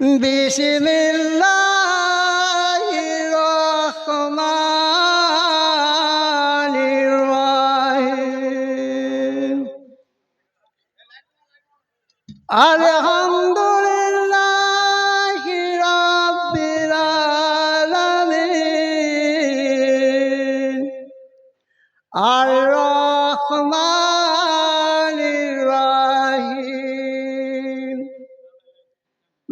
বিসমিল্লাহির রহমানির রহিম। আলহামদুলিল্লাহি আর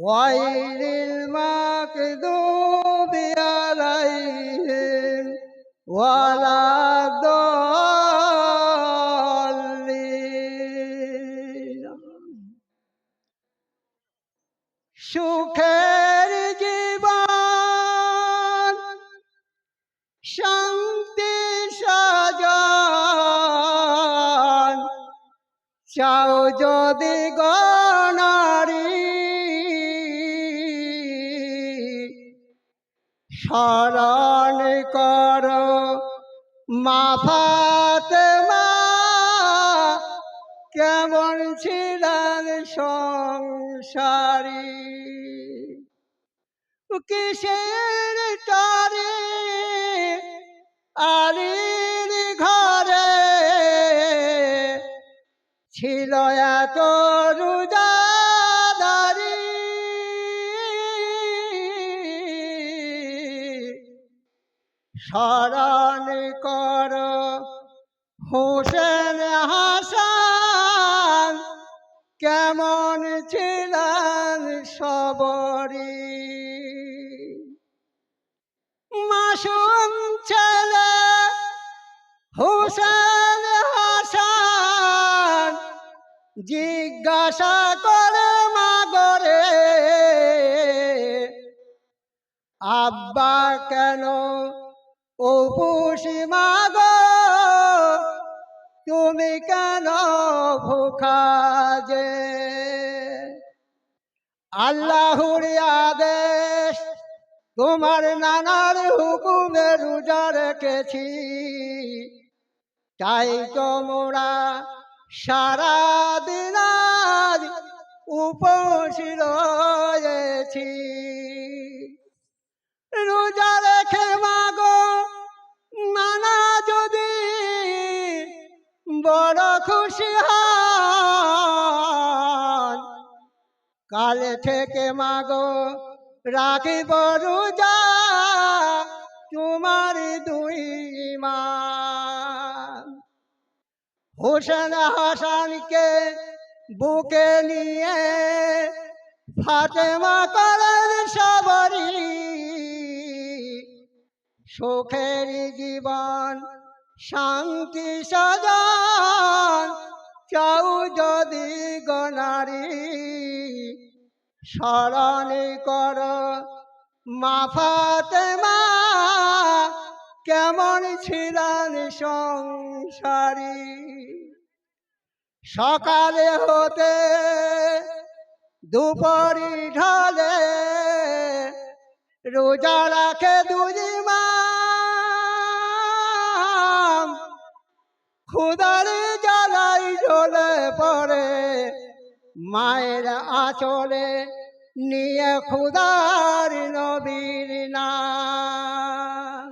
غير المغضوب عليهم ولا الضالين সুখের জীবন শান্তি সাজন চাও যদি গণারি স্মরণ কর। মাফাতে মা কেমন ছিলেন সংসারী? কিসের তারে আলির ঘরে ছিল এত রুজাদারি স্মরণ কর। হোসেন হাসান, কেমন ছিলেন সবরি? মাসুম ছেলে হোসেন হাসান, জিজ্ঞাসা করে মাগরে, আব্বা কেন উপসী মাগ তুমি কেন ভুখা যে? আল্লাহর আদেশ, তোমার নানার হুকুমে রোজা রেখেছি। তাই তোমরা সারা দিন উপোস রয়েছি। খুশি কাল থেকে মাগো রাখিব রোজা, তোমার দুই মান হোসেন হাসানকে বুকে নিয়ে ফাতেমা করেন সবরি সুখের জীবন। শান্তি সজন, চাও যদি গনারি স্মরণ কর মা ফাতেমা, কেমন ছিলেন সংসারী? সকালে হতে দুপুরি ঢলে, রোজা রাখে দুই মাম খুদার জ্বালাই জ্বলে পড়ে। মায়ের আঁচলে নিয়ে খুদার নবীর নাম।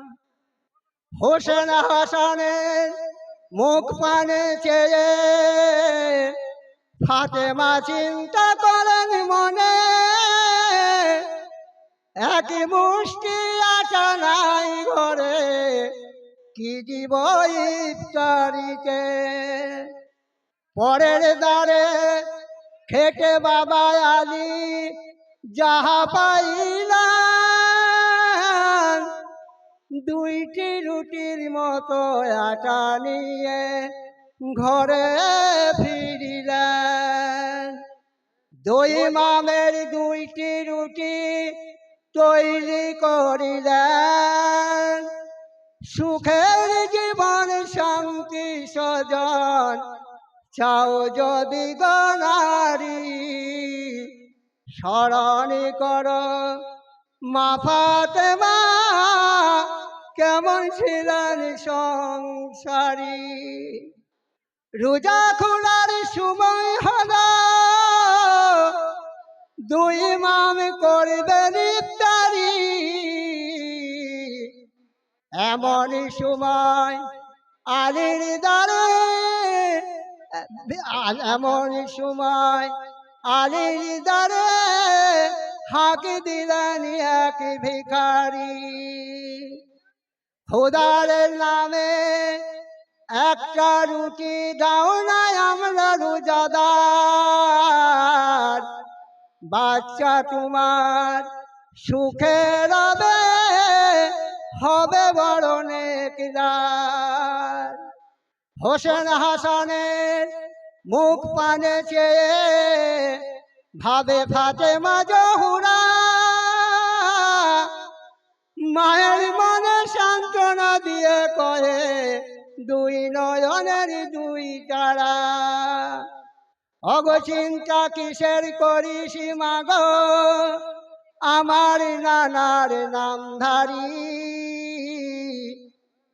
হোসেন হাসানের মুখ পানে চেয়ে ফাতেমা চিন্তা করেন মনে। এক মুষ্টি আটা নাই ঘরে। কি দিব ইফতারিতে পরের দ্বারে খেটে বাবা আলী যাহা পাইলাম দুইটি রুটির মতো আটা নিয়ে ঘরে ফিরিলেন। দুই মামের দুইটি রুটি তৈরি করিলেন। সুখের জীবন শান্তি সজন চাও যদি গনারি স্মরণ কর মাফাতে মা কেমন ছিলেন সংসারী। রোজা খোলার সময় হলো, দুই মাম করবেন এমন সময় আলির দ্বারে, এমন সময় আলির দ্বারে হাঁক দিলেন এক ভিখারি। খোদার নামে একটা রুটি দাও না আমরা রোজাদার। বাচ্চা তোমার সুখে রবে হবে বড় নেকদার হোসেন হাসানের মুখ পানে চেয়ে ভাবে ফাতেমা জহুরা। মায়ের মনে সান্ত্বনা দিয়ে কয়ে দুই নয়নের দুই তারা। অগচিন্তা কিসের করিস মাগ? আমার নানার নামধারী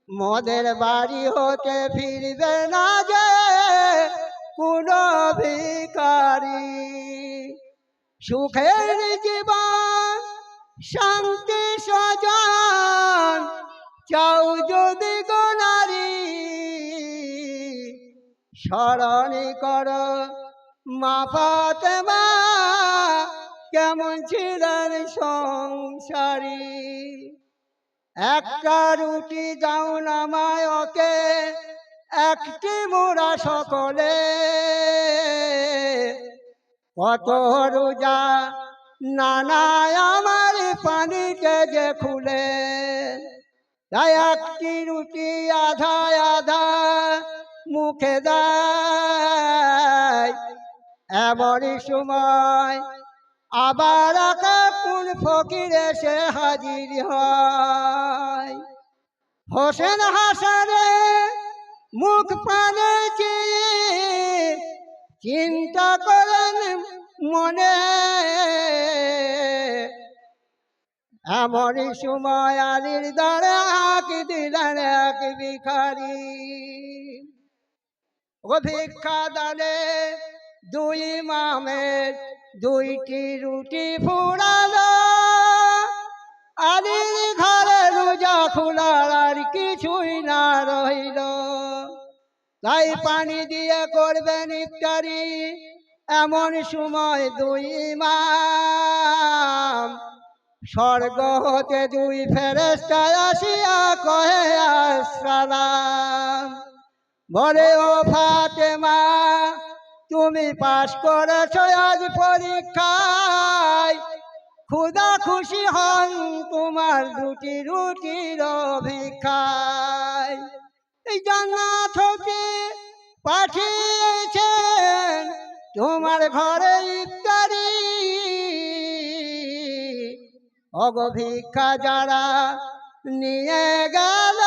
মদের বাড়ি হতে ফিরবে না যে কোন ভিকারি সুখের জীবন, শান্তি সজন চাও যদি গোনারি স্মরণ কর মা কেমন ছিলেন সংসারী। একটা রুটি দাও নামায় ওকে একটি মোড়া সকলে। কত রোজা নানায় আমার পানিতে যে খুলে তাই একটি রুটি আধা আধা মুখে দেয়। এমনই সময় আবার একা কোন ফকির এসে হাজির হয়? হোসেন হাসানে মুখ পানে চিন্তা করেন মনে। এমনই সময় আলির দ্বারা আঁক দিলেন এক ভিখারি। ভিক্ষা দানে দুই মামের দুইটি রুটি ফুরালো। আলির ঘরে রোজা খোলার আর কিছুই না রইল। তাই পানি দিয়ে করবেন ইফতারি, এমন সময় দুই ইমাম স্বর্গ হতে দুই ফেরেস্তা আসিয়া কহে, আসসালাম। বলে, ও ফাতেমা তুমি পাশ করেছ আজ পরীক্ষায়। খুদা খুশি হন তোমার দুটি রুটির ভিক্ষায় এই জান্নাত পাঠিয়েছেন তোমার ঘরে ইত্যাদি অগ ভিক্ষা যারা নিয়ে গেল,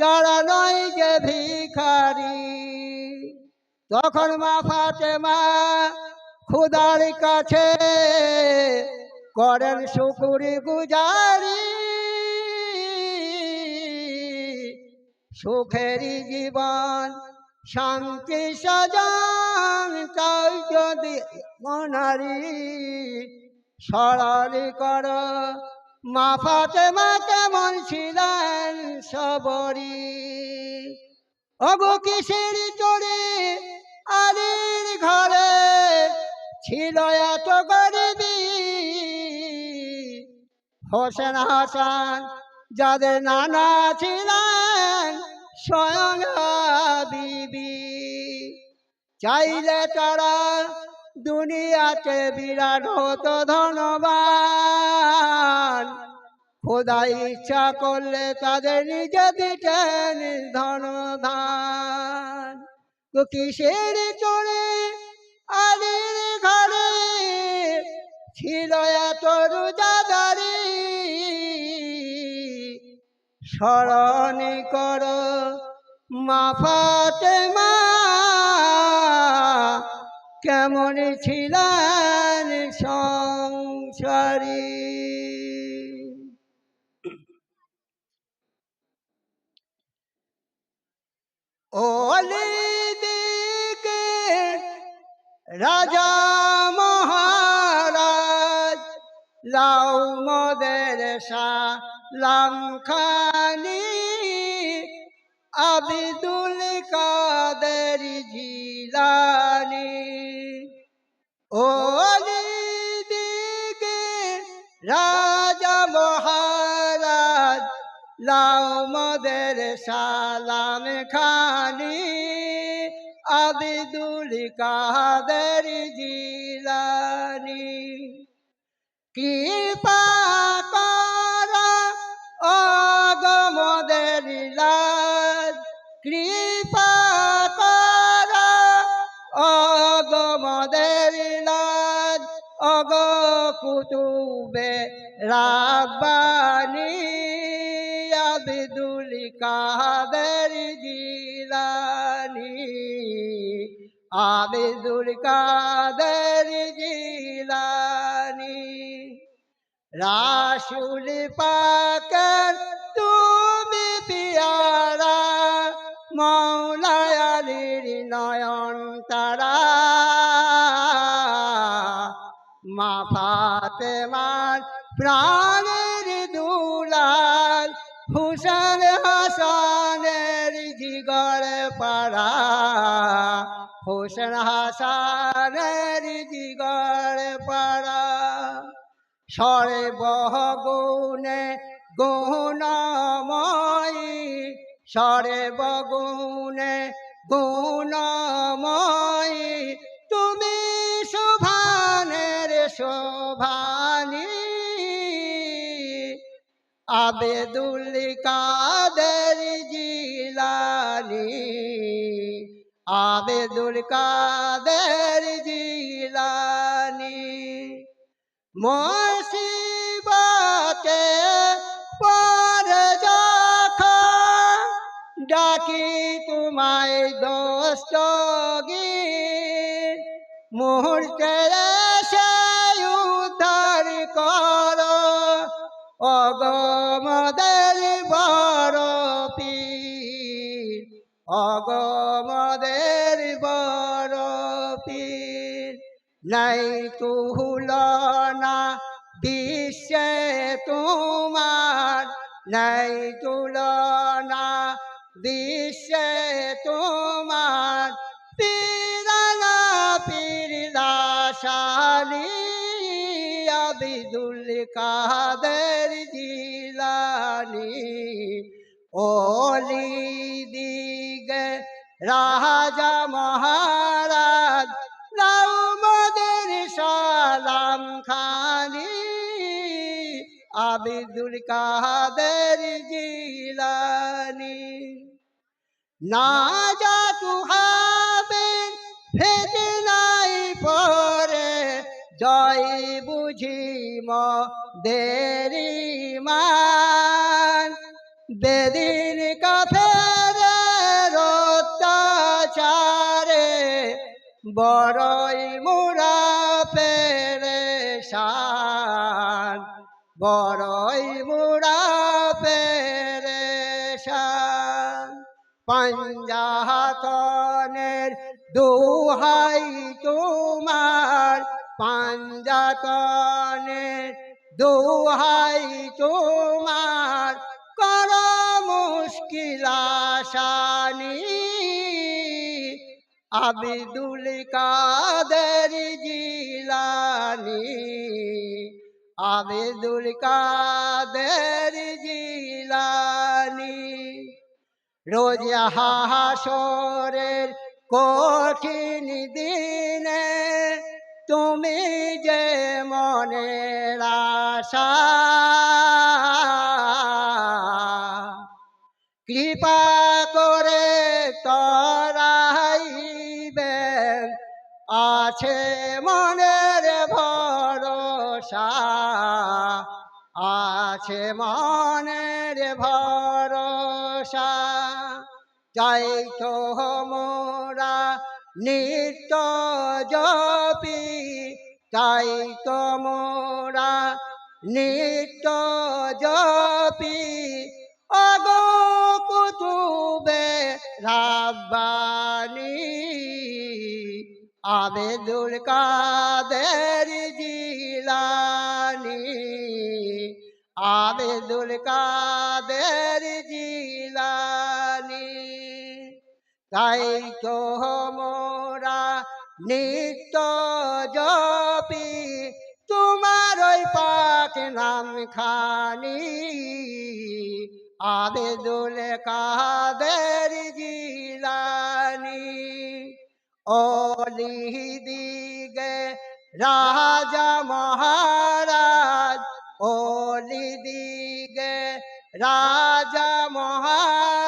যারা নয় যে ভিখারি। তখন মা ফাতেমা খুদার কাছে করেন শুকুরি গুজারি। সুখেরই জীবন, শান্তি সাজান তাই যদি মনারি সরালি কর। মা ফাতেমা কেমন ছিলেন সবরি অগো কিসের চড়ে আলির ঘরে ছিল এত গরিবি? হোসেন হাসান যাদের নানা ছিলেন, স্বয়ং বিবি চাইলে তারা দুনিয়াতে বিরাট হতো ধনবান। খোদা ইচ্ছা করলে তাদের নিজে দিতেন ধনধান তো কিসের চড়ে আলির ঘরে ছিল এত রোজাদারি। স্মরণ কর মাফাতে মা কেমন ছিলেন সংসারী? ওলিদিকে রাজা মহারাজ লাউ মদের সালাম খানি। আবিদুল কাদের জিলানি। ওলিদিকে রাজা মহারাজ লাও মদের সালাম খানি আবিদুল কাদের জিলানি। কৃপা করা অগমদের লাজ, কৃপা করা অগমদের লাজ, অগ কুতুবে রাব্বানি। আবিদুল কাদের জিলানি, আবিদুল কাদের জিলানি। রাসুল পাকের তুমি পিয়ারা মৌলায় আলীর নয়ন তারা। মা দুলাল হুসেন হাসানের জিগর পাড়া। হুসেন হাসানের জিগর পাড়া। সরে বগুনে গুণময়ী। বগুনে গুণময়ী। আবেদুল কাদের জিলানি আবেদুল কাদের জিলানি। মুসিবতে পর যখন ডাকি তোমায় দোস্ত মুহূর্তে অগমদের বড় পীর অগমদের বড় পীর নাই তুলনা বিশ্বে তোমার, নাই তুলনা বিশ্বে তোমার। পীরানা পীর কাদের জিলানি? ওলি দিগে রাজা মহারাজ লাউ মদের সালাম খানি। আবিদুল কাদের জিলানি? না যা তুহাবে জয় বুঝি ম দেরি মান। বেদিন কাফেরে রত্যাচারে বড়ই মুরা পেরে শান বড়ই মুরা পেরে শান পাঞ্জাতনের দুহাই তোমার পাঞ্জাতনের দুহাই তোমার কর মুশকিল আসানি। আবিদুল কাদের জিলানি। আবিদুল কাদের জিলানি। রোজ হাসরের কঠিন দিনে তুমি যে আশা, কৃপা করে তরাইবেন আছে মনের ভরসা, আছে মনের ভরসা। চাই তো মোরা নিত্য জপি চাই তো মোরা নিত্য জপি অগো কুতুবে রাব্বানি, আবেদুল কাদের জিলানি, আবেদুল কাদের জিলানি তাই তো মোরা নিত্য জপি। তোমার ওই পাক নাম খানি আবেদুল কাদের জিলানি। অলি দিগে রাজা মহারাজ। অলি দিগে রাজা মহারাজ।